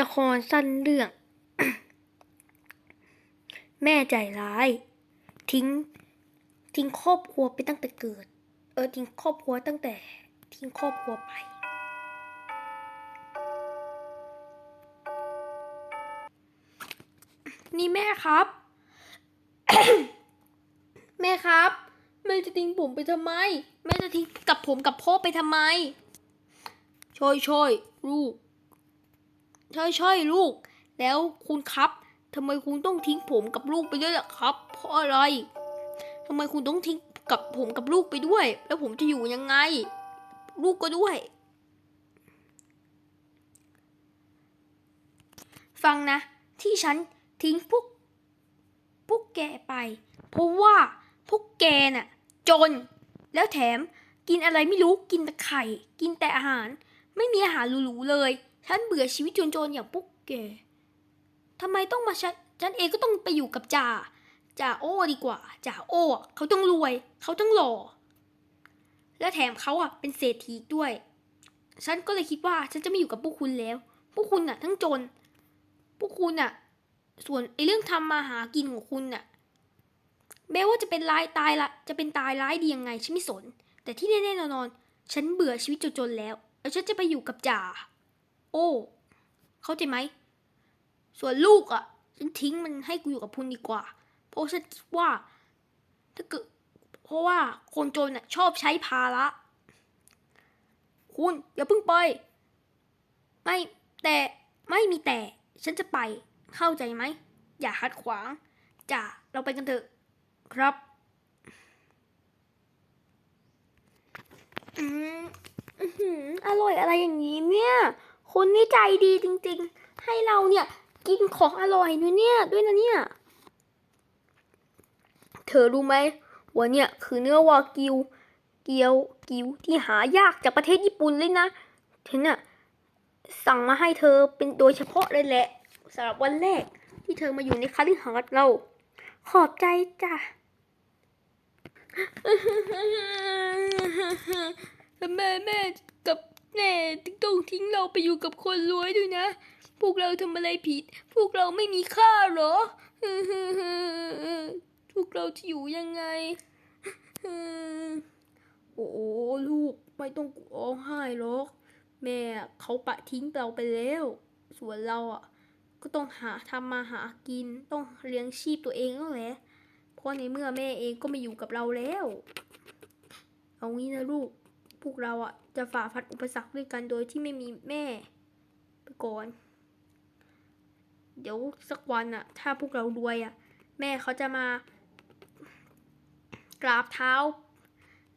ละครสั้นเรื่อง แม่ใจร้าย ทิ้ง ทิ้งครอบครัวไปตั้งแต่เกิด เออทิ้งครอบครัวตั้งแต่ ทิ้งครอบครัวไป นี่แม่ครับ แม่ครับแม่จะทิ้งผมไปทำไม แม่จะทิ้งกับผมกับพ่อไปทำไม ช่อยช่อยลูก ช่อยช่อยลูก แล้วคุณครับทำไมคุณต้องทิ้งผมกับลูกไปด้วยล่ะครับ เพราะอะไรทำไมคุณต้องทิ้งกับผมกับลูกไปด้วย แล้วผมจะอยู่ยังไง ลูกก็ด้วย ฟังนะ ที่ฉันทิ้งพวกพวกแกไป เพราะว่าพวกแกน่ะ จน แล้วแถมกินอะไรไม่รู้กินแต่ไข่ กินแต่อาหาร ไม่มีอาหารหรูๆเลย ฉันเบื่อชีวิตจนๆอย่างพวกแกทำไมต้องมาฉันฉันเองก็ต้องไปอยู่กับจ่าจ่าโอ้ดีกว่าจ่าโอ้เขาต้องรวย เขาต้องหล่อ และแถมเขาอะเป็นเศรษฐีด้วย ฉันก็เลยคิดว่าฉันจะไม่อยู่กับพวกคุณแล้ว พวกคุณน่ะ ทั้งจน พวกคุณน่ะ ส่วนไอ้เรื่องทำมาหากินของคุณน่ะ แม้ว่าจะเป็นร้ายตายละ จะเป็นตายร้ายดียังไงฉันไม่สน แต่ที่แน่ๆนอนๆฉันเบื่อชีวิตจนๆแล้ว แล้วฉันจะไปอยู่กับจ่า อ้เข้าใจไหม ส่วนลูกอะ ฉันทิ้งมันให้กูอยู่กับคุณดีกว่า เพราะฉันคิดว่า ถ้าเกิดเพราะว่าคนจนน่ะชอบใช้ภาระ คุณอย่าเพิ่งไป ไม่แต่ไม่มีแต่ ฉันจะไปเข้าใจไหม อย่าขัดขวางจ่าเราไปกันเถอะ ครับ อืมอื้อหืออร่อยอะไรอย่างนี้เนี่ย คุณนี่ใจดีจริงๆ ให้เราเนี่ยกินของอร่อยด้วยเนี่ยด้วยนะเนี่ย เธอรู้ไหมว่าเนี่ยคือเนื้อวากิว เกียวกิวที่หายากจากประเทศญี่ปุ่นเลยนะฉันน่ะสั่งมาให้เธอเป็นโดยเฉพาะเลยแหละสำหรับวันแรกที่เธอมาอยู่ในคาลิฮาร์ดเรา ขอบใจจ้ะทำไมแม่ แม่ต้องทิ้งเราไปอยู่กับคนรวยด้วยนะ พวกเราทำอะไรผิด พวกเราไม่มีค่าหรอพวกเราจะอยู่ยังไง โอ้ลูกไม่ต้องร้องไห้หรอกแม่เขาปะทิ้งเราไปแล้ว ส่วนเราอะ ก็ต้องหาทำมาหากินต้องเลี้ยงชีพตัวเองแล้วแหละเพราะในเมื่อแม่เองก็ไม่อยู่กับเราแล้ว เอางี้นะลูก วกเราอะจะฝ่าฟันอุปสรรคด้วยกันโดยที่ไม่มีแม่ไปก่อน เดี๋ยวสักวันอะ ถ้าพวกเรารวยอะ แม่เขาจะมากราบเท้า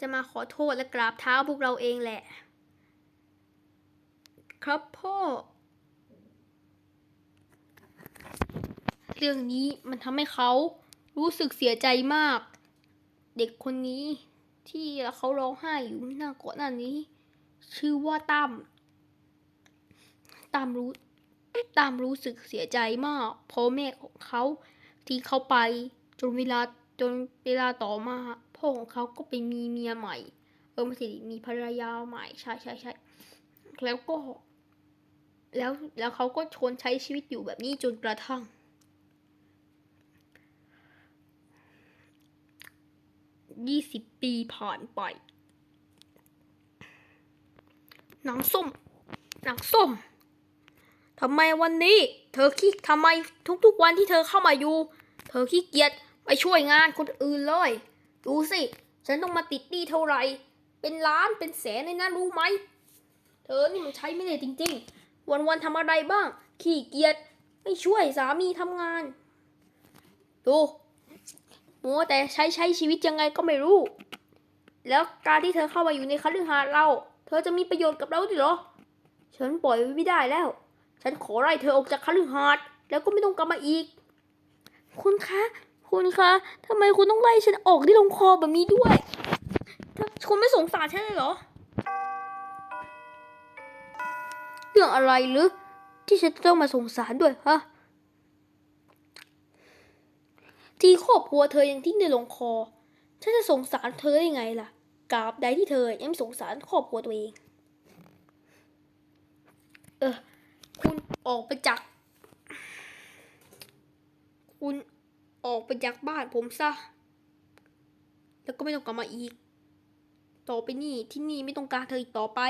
จะมาขอโทษและกราบเท้าพวกเราเองแหละ ครับพ่อ เรื่องนี้มันทำให้เขารู้สึกเสียใจมาก เด็กคนนี้ ที่เขาร้องไห้อยู่หน้าก่อนหน้านี้ ชื่อว่าตั้มตามรู้ตามรู้สึกเสียใจมากเพราะแม่ของเขาที่เขาไปจนเวลาจนเวลาต่อมาพ่อของเขาก็ไปมีเมียใหม่ เออม่ใช่ดิมีภรรยาใหม่ใช่ใช่ใช่แล้วก็ แล้วแล้วเขาก็ชนใช้ชีวิตอยู่แบบนี้จนกระทั่ง ยี่สิบปีผ่านไปนางส้มนางส้มทำไมวันนี้ เธอขี้ทำไมทุกๆวันที่เธอเข้ามาอยู่ เธอขี้เกียจไปช่วยงานคนอื่นเลย ดูสิ ฉันต้องมาติดหนี้เท่าไหร่ เป็นล้านเป็นแสนเลยนะรู้ไหม เธอนี่มันใช้ไม่ได้จริง ๆ วันๆทำอะไรบ้าง ขี้เกียจไม่ช่วยสามีทำงาน ดู มัวแต่ใช้ใช้ชีวิตยังไงก็ไม่รู้ แล้วการที่เธอเข้ามาอยู่ในคฤหาสน์เรา เธอจะมีประโยชน์กับเราดิเหรอ ฉันปล่อยไว้ไม่ได้แล้ว ฉันขอไล่เธอออกจากคฤหาสน์แล้วก็ไม่ต้องกลับมาอีก คุณคะ คุณคะทำไมคุณต้องไล่ฉันออกที่ลงคอแบบนี้ด้วยคุณไม่สงสารฉันเลยเหรอ เรื่องอะไรหรือที่ฉันต้องมาสงสารด้วยฮะ ที่ครอบครัวเธอยังทิ้งในลงคอ ฉันจะสงสารเธอได้ไงล่ะกราบใดที่เธอยังไม่สงสารครอบครัวตัวเอง เออ คุณออกไปจาก คุณออกไปจากบ้านผมซะ แล้วก็ไม่ต้องกลับมาอีก ต่อไปนี่ที่นี่ไม่ต้องการเธออีกต่อไป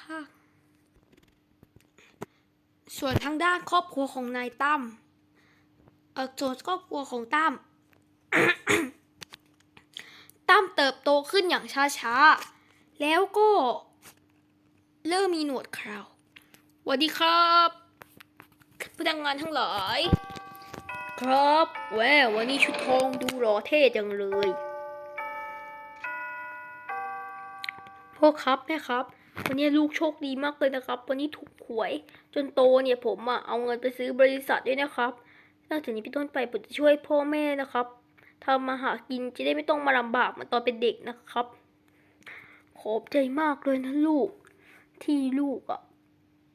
ค่ะ ส่วนทางด้านครอบครัวของนายตั้ม เออส่วนครอบครัวของตั้มตั้มเติบโตขึ้นอย่างช้าๆ แล้วก็เริ่มมีหนวดคราสวัสดีครับพนักงานทั้งหลาย ครับแวววันนี้ชุดทองดูหล่อเท่จังเลยพ่อครับแม่ครับ วันนี้ลูกโชคดีมากเลยนะครับ วันนี้ถูกหวย จนโตเนี่ยผมอะเอาเงินไปซื้อบริษัทด้วยนะครับ ตั้งแต่นี้เป็นต้นไปผมจะช่วยพ่อแม่นะครับทำมาหากินจะได้ไม่ต้องมาลำบากเหมือนตอนเป็นเด็กนะครับ ขอบใจมากเลยนะลูก ที่ลูกอะ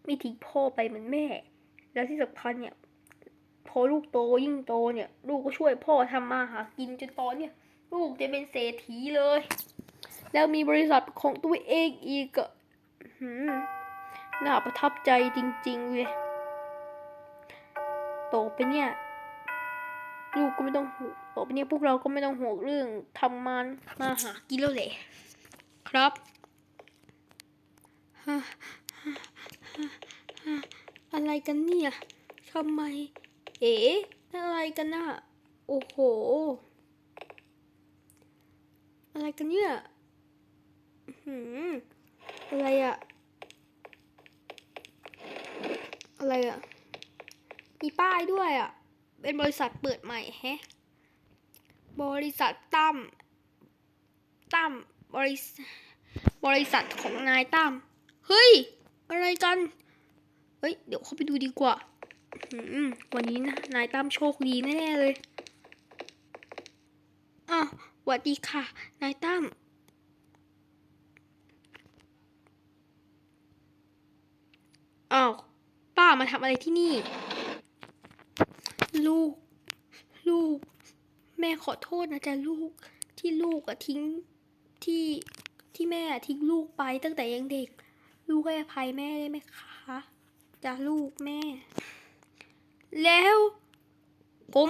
ไม่ทิ้งพ่อไปเหมือนแม่ แล้วที่สำคัญเนี่ย พอลูกโตยิ่งโตเนี่ย ลูกก็ช่วยพ่อทำมาหากินจนตอนเนี่ยลูกจะเป็นเศรษฐีเลย แล้วมีบริษัทของตัวเองอีกอะน่าประทับใจจริงๆเลย โตไปเนี่ยลูกก็ไม่ต้องห่วงต่อไปเนี้พวกเราก็ไม่ต้องห่วงเรื่องทำมันมาหากินแล้วแหละครับฮะฮะฮะฮะอะไรกันเนี่ยทำไม เอ๋อะไรกันน่ะโอ้โห อะไรกันเนี่ยอื้อหืมอะไรอะอะไรอะ มีป้ายด้วยอะ เป็นบริษัทเปิดใหม่แฮะ บริษัทตั้ม ตั้มบริษบริษัทของนายตั้ม เฮ้ย อะไรกัน เฮ้ย เดี๋ยวเข้าไปดูดีกว่า วันนี้นะ นายตั้มโชคดีแน่เลยอ้าวสวัสดีค่ะ นายตั้มอ้าวป้ามาทำอะไรที่นี่ ลูก ลูก แม่ขอโทษนะจ๊ะลูกที่ลูกอะทิ้งที่ที่แม่อะทิ้งลูกไปตั้งแต่ยังเด็ก ลูกให้อภัยแม่ได้ไหมคะจ้ะลูกแม่ แล้ว ผม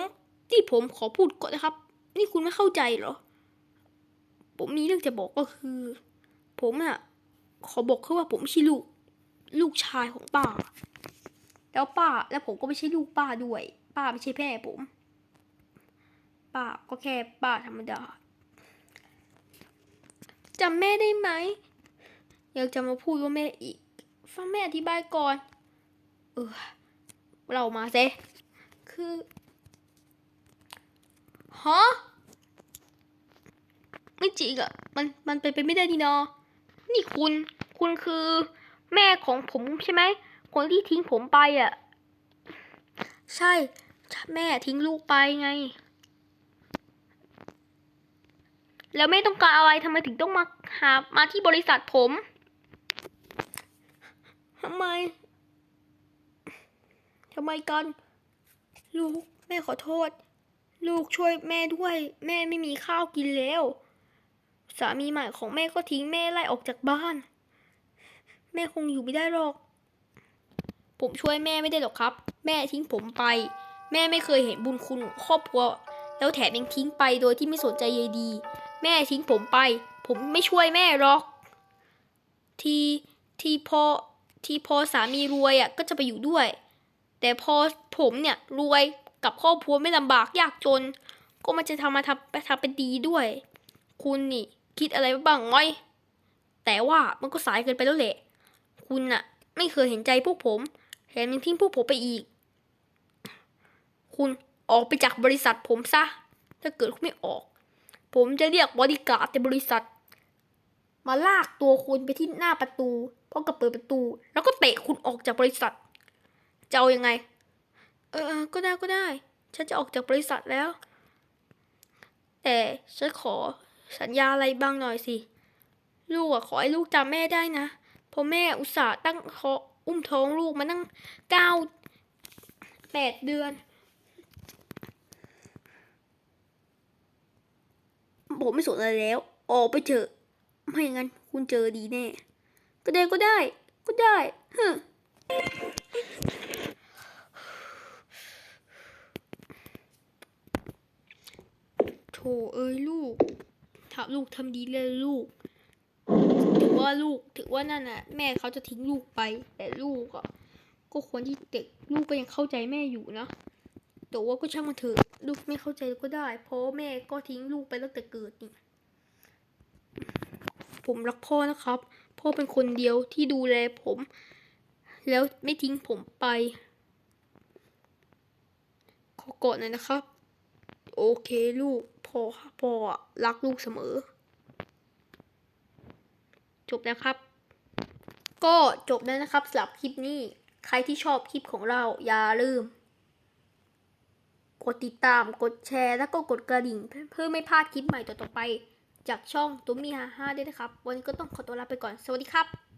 ที่ผมขอพูดก่อนนะครับ นี่คุณไม่เข้าใจเหรอ ผมมีเรื่องจะบอกก็คือ ผมอะขอบอกแค่ว่าผมไม่ใช่ลูก ลูกชายของป้า แล้วป้า แล้วผมก็ไม่ใช่ลูกป้าด้วย ป้าไม่ใช่แม่ผมป้าก็แค่ป้าธรรมดาจำแม่ได้ไหมอยังจะมาพูดว่าแม่อีก ฟังแม่อธิบายก่อน เออ เรามาเซคือฮะไม่จริงอะมันมันเป็นไปไม่ได้ดีนาะนี่คุณ คุณคือ แม่ของผมใช่ไหม คนที่ทิ้งผมไปอะ ใช่ แม่ทิ้งลูกไปไง แล้วแม่ต้องการอะไรทำไมถึงต้องมาหามาที่บริษัทผมทำไมทำไมกัน ลูกแม่ขอโทษ ลูกช่วยแม่ด้วย แม่ไม่มีข้าวกินแล้ว สามีใหม่ของแม่ก็ทิ้งแม่ไล่ออกจากบ้าน แม่คงอยู่ไม่ได้หรอก ผมช่วยแม่ไม่ได้หรอกครับ แม่ทิ้งผมไป แม่ไม่เคยเห็นบุญคุณครอบครัว แล้วแถมยังทิ้งไปโดยที่ไม่สนใจใยดี แม่ทิ้งผมไป ผมไม่ช่วยแม่หรอก ที่ที่พอที่พอสามีรวยอะก็จะไปอยู่ด้วย แต่พอผมเนี่ยรวยกับครอบครัวไม่ลำบากยากจน ก็มันจะทำมาทำไปทำเป็นดีด้วย คุณนี่คิดอะไรบ้างง้อยแต่ว่ามันก็สายเกินไปแล้วแหละ คุณน่ะ ไม่เคยเห็นใจพวกผม แถมยังทิ้งพวกผมไปอีก คุณออกไปจากบริษัทผมซะ ถ้าเกิดคุณไม่ออก ผมจะเรียกบริการดในบริษัท มาลากตัวคุณไปที่หน้าประตูพร้อมกับเปิดประตู แล้วก็เตะคุณออกจากบริษัท จะเอาอยังไง เออ ก็ได้ก็ได้ ฉันจะออกจากบริษัทแล้ว แต่ฉันขอสัญญาอะไรบ้างหน่อยสิ ลูกอะขอให้ลูกจำแม่ได้นะ เพราะแม่อุตส่าห์ตั้งท้อง อุ้มท้องลูกมาตั้งเก้าแปดเดือน ผมไม่สนอะไรแล้ว ออกไปเถอะไม่อย่างนั้น คุณเจอดีแน่ ก็ได้ก็ได้ ก็ได้ฮึโถเอ้ยลูกถ้าลูกทำดีเลยลูก ว่าลูกถือว่านั่นน่ะ แม่เขาจะทิ้งลูกไป แต่ลูกอะก็ควรที่เด็กลูกก็ยังเข้าใจแม่อยู่นะแต่ว่าก็ช่างมันเถอะลูกไม่เข้าใจก็ได้ เพราะแม่ก็ทิ้งลูกไปตั้งแต่เกิดนี่ผมรักพ่อนะครับ พ่อเป็นคนเดียวที่ดูแลผม แล้วไม่ทิ้งผมไป ขอกอดหน่อยนะครับ โอเคลูกพ่อพ่อรักลูกเสมอ จบแล้วครับ ก็จบแล้วนะครับสำหรับคลิปนี้ ใครที่ชอบคลิปของเราอย่าลืม กดติดตามกดแชร์แล้วก็กดกระดิ่ง เพื่อไม่พลาดคลิปใหม่ต่อๆไป จากช่องตุ้มมีฮาฮาด้วยนะครับ วันนี้ก็ต้องขอตัวลาไปก่อน สวัสดีครับ